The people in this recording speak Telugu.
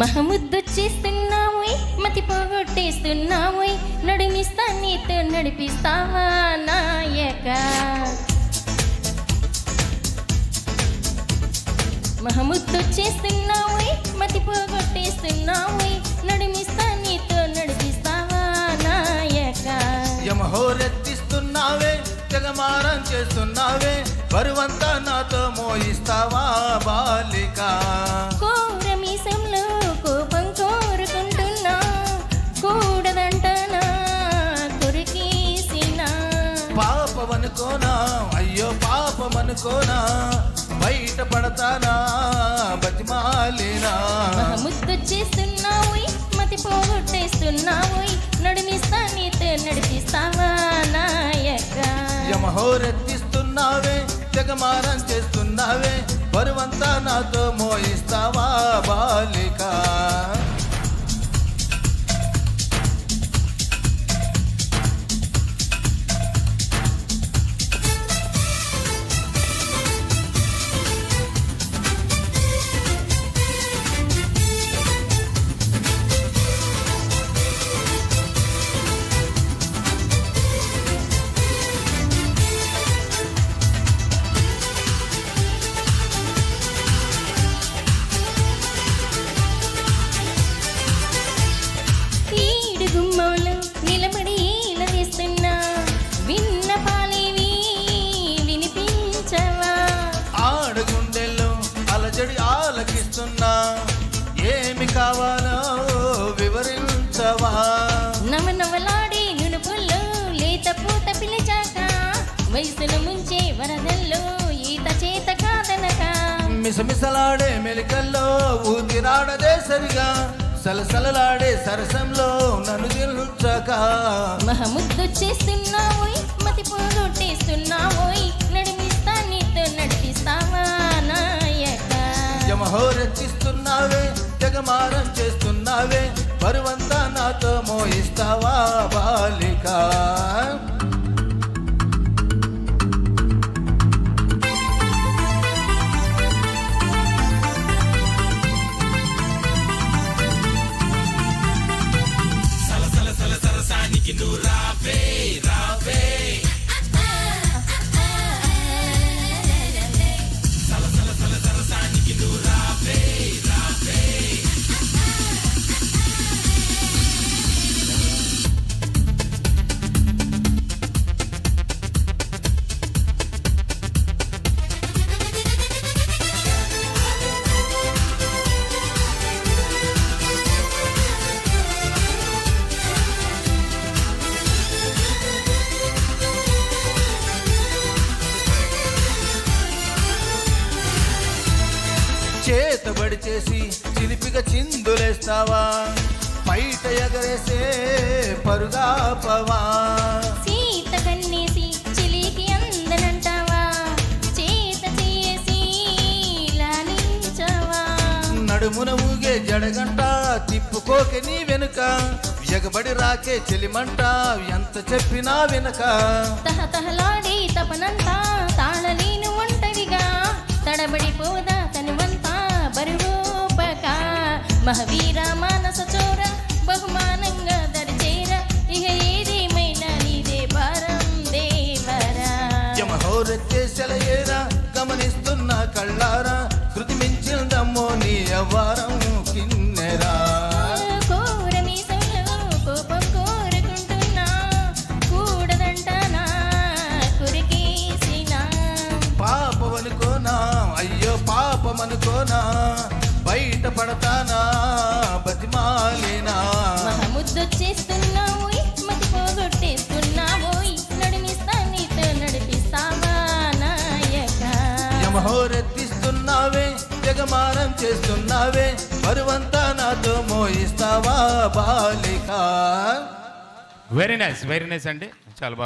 మహముద్దొచ్చేస్తున్నావు మతి పోగొట్టేస్తున్నావు నడిమిస్తా నీతో నడిపిస్తావా నాయక. మహముద్దొచ్చేస్తున్నావు మతి పోగొట్టేస్తున్నావు నడిమిస్తా నీతో నడిపిస్తావా నాయక. యమహోరెత్తిస్తున్నావే జగమారం చేస్తున్నావే బరువంతా నాతో మోయిస్తావా బాలిక. పాపమనుకోనా అయ్యో పాపమనుకోనా బయట పడతానా? బతిమాలినా? ముద్దు చేస్తున్నావు మతి పోగొట్టేస్తున్నావు నడిమిస్తా నీతో నడిపిస్తావా నాయక? యమహోరెత్తిస్తున్నావే జగమారం చేస్తున్నావే బరువంతా నాతో మోయిస్తావా బాలిక? మిసమిసలాడే మెలికల్లో ఊతిరాడదే సరిగా. సలసలలాడే సరసంలో నన్ను గెలుచక మహముద్దు చేస్తున్నావోయ్ మతి పోగొట్టేస్తున్నావోయ్ నడిమిస్తా నీతో నడిపిస్తావా నాయక యమహోరెత్తిస్తున్నావే జగమారం చేస్తున్నావే బరువంతా నాతో మోయిస్తావా బాలిక. చేతబడి చేసి చిలిపిగా చిందులేస్తావా? బయట ఎగరేసే పరుగాపవా? సీత కన్నేసి చిలికి అందనంటావా? చేత చేసి లాలించవా నడుమున ఊగే జడగంట తిప్పుకోకే నీ వెనుక. ఎగబడి రాకే చెలిమంట ఎంత చెప్పినా వెనక. తహతహలాడే తపనంతా తాళలేను ఒంటరిగా తడబడిపోదా? మహవీర మానస చోర బహుమానంగా దరిచేర ఇక ఏదేమైనా నీదే భారం దేవరా యమహోరెత్తే సెలయేరా గమనిస్తున్న కళ్ళారా శృతి మించిందమ్మో నీ అవ్వారం కిన్నెరా. పాపమనుకోనా అయ్యో పాపమనుకోనా బయట పడతానా? బతిమాలినా? మహముద్దొచ్చేస్తున్నావు మతి పోగొట్టేస్తున్నావు నడిమిస్తా నీతో నడిపిస్తావా నాయక? యమహోరెత్తిస్తున్నావే జగమారం చేస్తున్నావే బరువంతా నాతో మోయిస్తావా బాలిక? వెరీ నైస్ వెరీ నైస్ అండి. చాలా బాగా